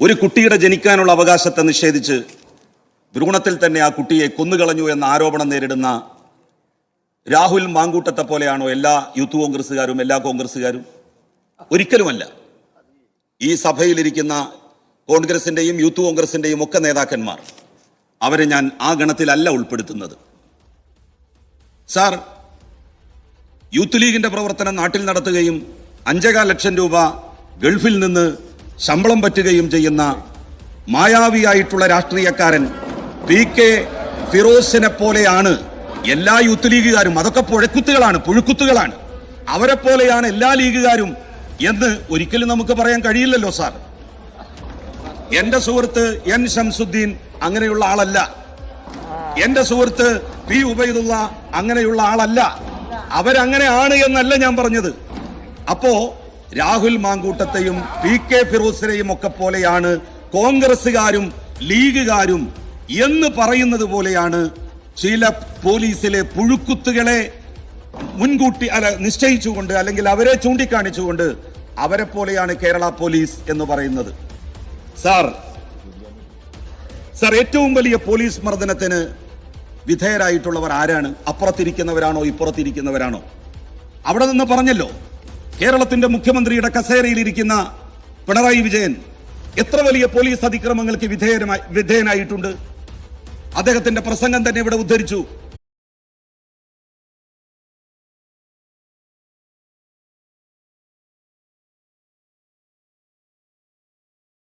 ഒരു കുട്ടിയുടെ ജനിക്കാനുള്ള അവകാശത്തെ നിഷേധിച്ച് ഭ്രൂണത്തിൽ തന്നെ ആ കുട്ടിയെ കൊന്നുകളഞ്ഞു എന്ന ആരോപണം നേരിടുന്ന രാഹുൽ മാങ്കൂട്ടത്തെ പോലെയാണോ എല്ലാ യൂത്ത് കോൺഗ്രസ്സുകാരും എല്ലാ കോൺഗ്രസ്സുകാരും? ഒരിക്കലുമല്ല. ഈ സഭയിലിരിക്കുന്ന കോൺഗ്രസിന്റെയും യൂത്ത് കോൺഗ്രസിന്റെയും ഒക്കെ നേതാക്കന്മാർ അവരെ ഞാൻ ആ ഗണത്തിലല്ല ഉൾപ്പെടുത്തുന്നത്. സാർ യൂത്ത് ലീഗിന്റെ പ്രവർത്തനം നാട്ടിൽ നടത്തുകയും അഞ്ചേകാൽ ലക്ഷം രൂപ ഗൾഫിൽ നിന്ന് ശമ്പളം പറ്റുകയും ചെയ്യുന്ന മായാവിയായിട്ടുള്ള രാഷ്ട്രീയക്കാരൻ പി കെ ഫിറോസിനെ പോലെയാണ് എല്ലാ യൂത്ത് ലീഗുകാരും. അതൊക്കെ പുഴക്കുത്തുകളാണ് പുഴുക്കുത്തുകളാണ്. അവരെ പോലെയാണ് എല്ലാ ലീഗുകാരും എന്ന് ഒരിക്കലും നമുക്ക് പറയാൻ കഴിയില്ലല്ലോ സാർ. എന്റെ സുഹൃത്ത് എൻ ഷംസുദ്ദീൻ അങ്ങനെയുള്ള ആളല്ല. എന്റെ സുഹൃത്ത് പി ഉബൈദുള്ള അങ്ങനെയുള്ള ആളല്ല. അവരങ്ങനെ ആണ് എന്നല്ല ഞാൻ പറഞ്ഞത്. അപ്പോ രാഹുൽ മാങ്കൂട്ടത്തെയും പി കെ ഫിറോസിനെയും ഒക്കെ പോലെയാണ് കോൺഗ്രസുകാരും ലീഗുകാരും എന്ന് പറയുന്നത് പോലെയാണ് ചില പോലീസിലെ പുഴുക്കുത്തുകളെ മുൻകൂട്ടി അല്ല നിശ്ചയിച്ചുകൊണ്ട് അല്ലെങ്കിൽ അവരെ ചൂണ്ടിക്കാണിച്ചുകൊണ്ട് അവരെ പോലെയാണ് കേരള പോലീസ് എന്ന് പറയുന്നത്. സാർ സാർ ഏറ്റവും വലിയ പോലീസ് മർദ്ദനത്തിന് വിധേയരായിട്ടുള്ളവർ ആരാണ്? അപ്പുറത്തിരിക്കുന്നവരാണോ ഇപ്പുറത്തിരിക്കുന്നവരാണോ? അവിടെ നിന്ന് പറഞ്ഞല്ലോ. കേരളത്തിന്റെ മുഖ്യമന്ത്രിയുടെ കസേരയിലിരിക്കുന്ന പിണറായി വിജയൻ എത്ര വലിയ പോലീസ് അതിക്രമങ്ങൾക്ക് വിധേയനായിട്ടുണ്ട്? അദ്ദേഹത്തിന്റെ പ്രസംഗം തന്നെ ഇവിടെ ഉദ്ധരിച്ചു.